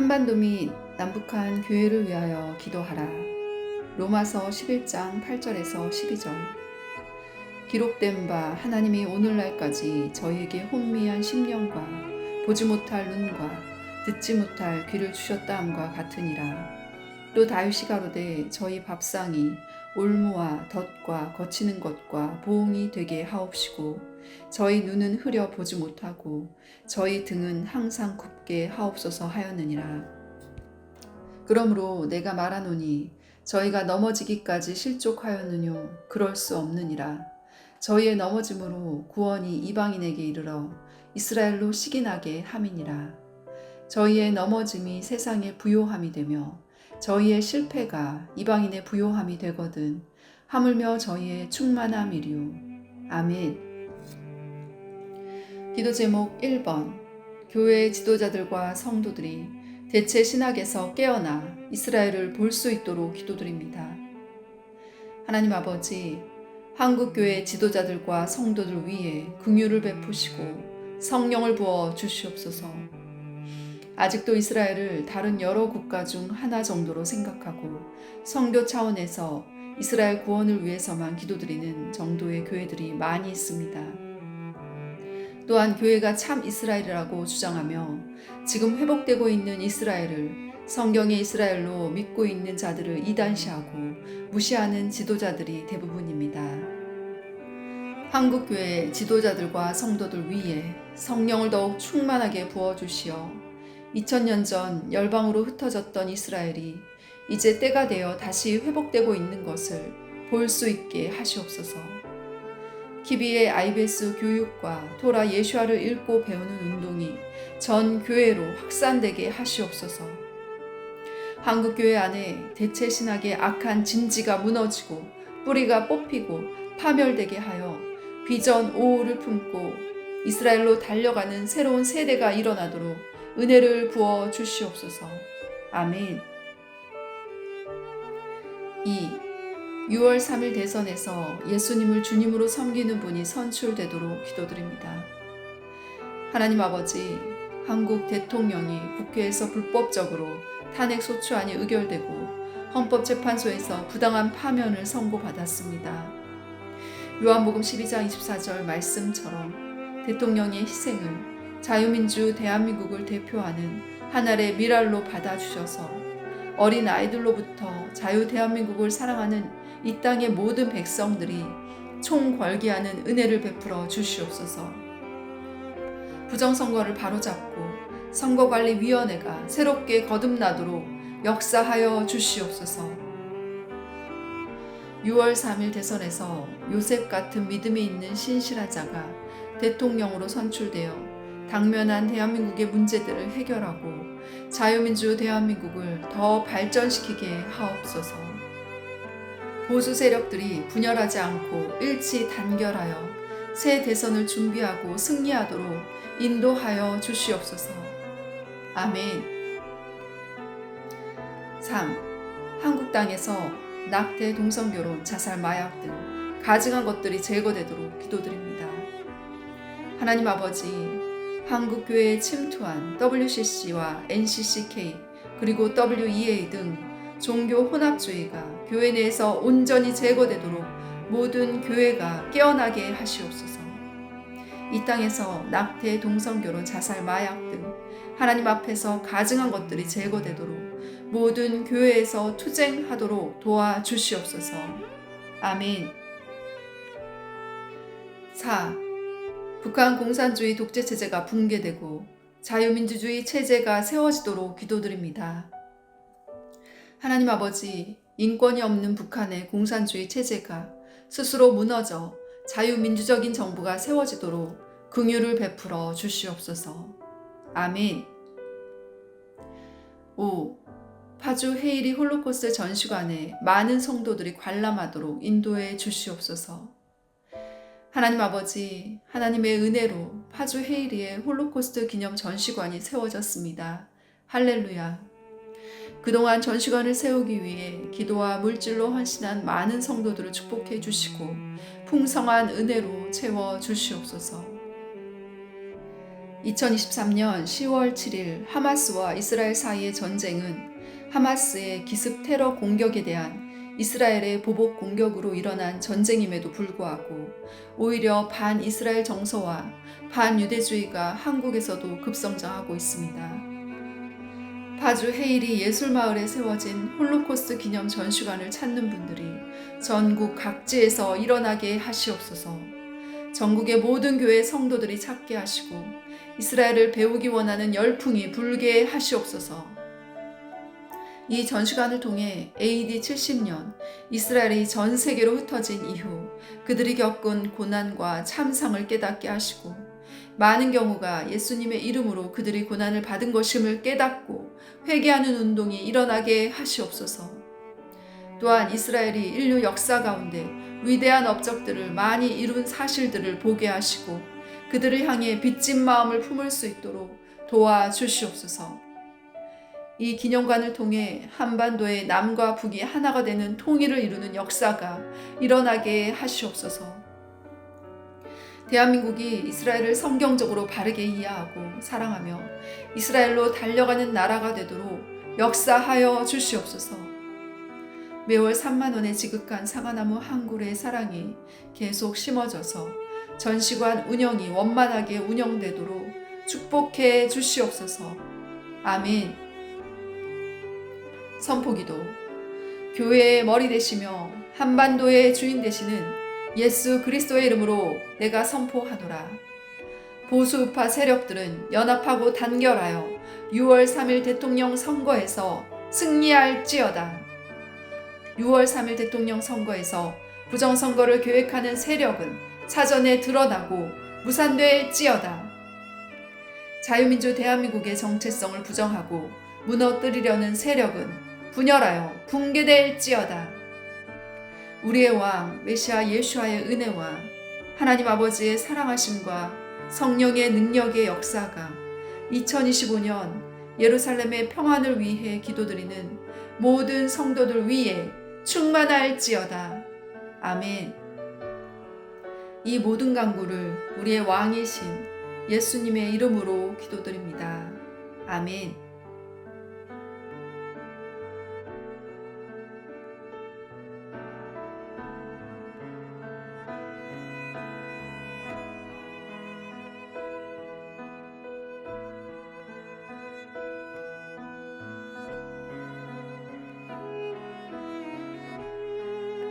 한반도 및 남북한 교회를 위하여 기도하라. 로마서 11장 8절에서 12절. 기록된 바 하나님이 오늘날까지 저희에게 혼미한 심령과 보지 못할 눈과 듣지 못할 귀를 주셨다함과 같으니라. 또 다윗이 가로되 저희 밥상이 올무와 덫과 거치는 것과 보응이 되게 하옵시고 저희 눈은 흐려 보지 못하고 저희 등은 항상 굽게 하옵소서 하였느니라. 그러므로 내가 말하노니 저희가 넘어지기까지 실족하였느뇨 그럴 수 없느니라. 저희의 넘어짐으로 구원이 이방인에게 이르러 이스라엘로 시기나게 함이니라. 저희의 넘어짐이 세상의 부요함이 되며 저희의 실패가 이방인의 부요함이 되거든 하물며 저희의 충만함이리요. 아멘. 기도 제목 1번 교회 지도자들과 성도들이 대체 신학에서 깨어나 이스라엘을 볼 수 있도록 기도드립니다. 하나님 아버지, 한국교회 지도자들과 성도들 위에 긍휼을 베푸시고 성령을 부어 주시옵소서. 아직도 이스라엘을 다른 여러 국가 중 하나 정도로 생각하고 성교 차원에서 이스라엘 구원을 위해서만 기도드리는 정도의 교회들이 많이 있습니다. 또한 교회가 참 이스라엘이라고 주장하며 지금 회복되고 있는 이스라엘을 성경의 이스라엘로 믿고 있는 자들을 이단시하고 무시하는 지도자들이 대부분입니다. 한국교회 지도자들과 성도들 위에 성령을 더욱 충만하게 부어주시어 2000년 전 열방으로 흩어졌던 이스라엘이 이제 때가 되어 다시 회복되고 있는 것을 볼 수 있게 하시옵소서. 키비의 IBS 교육과 토라 예슈아를 읽고 배우는 운동이 전 교회로 확산되게 하시옵소서. 한국 교회 안에 대체 신학의 악한 진지가 무너지고 뿌리가 뽑히고 파멸되게 하여 비전 5호를 품고 이스라엘로 달려가는 새로운 세대가 일어나도록 은혜를 부어 주시옵소서. 아멘. 2. 6월 3일 대선에서 예수님을 주님으로 섬기는 분이 선출되도록 기도드립니다. 하나님 아버지, 한국 대통령이 국회에서 불법적으로 탄핵 소추안이 의결되고 헌법재판소에서 부당한 파면을 선고받았습니다. 요한복음 12장 24절 말씀처럼 대통령의 희생을 자유민주 대한민국을 대표하는 하나의 미랄로 받아주셔서 어린 아이들로부터 자유 대한민국을 사랑하는 이 땅의 모든 백성들이 총궐기하는 은혜를 베풀어 주시옵소서. 부정선거를 바로잡고 선거관리위원회가 새롭게 거듭나도록 역사하여 주시옵소서. 6월 3일 대선에서 요셉 같은 믿음이 있는 신실한 자가 대통령으로 선출되어 당면한 대한민국의 문제들을 해결하고 자유민주 대한민국을 더 발전시키게 하옵소서. 보수 세력들이 분열하지 않고 일치 단결하여 새 대선을 준비하고 승리하도록 인도하여 주시옵소서. 아멘. 3. 한국 땅에서 낙태, 동성결혼, 자살, 마약 등 가증한 것들이 제거되도록 기도드립니다. 하나님 아버지, 한국 교회에 침투한 WCC와 NCCK 그리고 WEA 등 종교 혼합주의가 교회 내에서 온전히 제거되도록 모든 교회가 깨어나게 하시옵소서. 이 땅에서 낙태, 동성결혼, 자살, 마약 등 하나님 앞에서 가증한 것들이 제거되도록 모든 교회에서 투쟁하도록 도와주시옵소서. 아멘. 4. 북한 공산주의 독재 체제가 붕괴되고 자유민주주의 체제가 세워지도록 기도드립니다. 하나님 아버지, 인권이 없는 북한의 공산주의 체제가 스스로 무너져 자유민주적인 정부가 세워지도록 긍휼을 베풀어 주시옵소서. 아멘. 5. 파주 헤이리 홀로코스트 전시관에 많은 성도들이 관람하도록 인도해 주시옵소서. 하나님 아버지, 하나님의 은혜로 파주 헤이리의 홀로코스트 기념 전시관이 세워졌습니다. 할렐루야. 그동안 전시관을 세우기 위해 기도와 물질로 헌신한 많은 성도들을 축복해 주시고 풍성한 은혜로 채워 주시옵소서. 2023년 10월 7일 하마스와 이스라엘 사이의 전쟁은 하마스의 기습 테러 공격에 대한 이스라엘의 보복 공격으로 일어난 전쟁임에도 불구하고 오히려 반 이스라엘 정서와 반 유대주의가 한국에서도 급성장하고 있습니다. 파주 헤일이 예술마을에 세워진 홀로코스트 기념 전시관을 찾는 분들이 전국 각지에서 일어나게 하시옵소서. 전국의 모든 교회 성도들이 찾게 하시고 이스라엘을 배우기 원하는 열풍이 불게 하시옵소서. 이 전시관을 통해 AD 70년 이스라엘이 전 세계로 흩어진 이후 그들이 겪은 고난과 참상을 깨닫게 하시고 많은 경우가 예수님의 이름으로 그들이 고난을 받은 것임을 깨닫고 회개하는 운동이 일어나게 하시옵소서. 또한 이스라엘이 인류 역사 가운데 위대한 업적들을 많이 이룬 사실들을 보게 하시고 그들을 향해 빚진 마음을 품을 수 있도록 도와주시옵소서. 이 기념관을 통해 한반도의 남과 북이 하나가 되는 통일을 이루는 역사가 일어나게 하시옵소서. 대한민국이 이스라엘을 성경적으로 바르게 이해하고 사랑하며 이스라엘로 달려가는 나라가 되도록 역사하여 주시옵소서. 매월 3만 원에 지급한 사과나무 한 그루의 사랑이 계속 심어져서 전시관 운영이 원만하게 운영되도록 축복해 주시옵소서. 아멘. 선포기도 교회의 머리 되시며 한반도의 주인 되시는 예수 그리스도의 이름으로 내가 선포하노라. 보수 우파 세력들은 연합하고 단결하여 6월 3일 대통령 선거에서 승리할지어다. 6월 3일 대통령 선거에서 부정선거를 계획하는 세력은 사전에 드러나고 무산될지어다. 자유민주 대한민국의 정체성을 부정하고 무너뜨리려는 세력은 분열하여 붕괴될지어다. 우리의 왕 메시아 예수와의 은혜와 하나님 아버지의 사랑하심과 성령의 능력의 역사가 2025년 예루살렘의 평안을 위해 기도드리는 모든 성도들 위에 충만할지어다. 아멘. 이 모든 강구를 우리의 왕이신 예수님의 이름으로 기도드립니다. 아멘.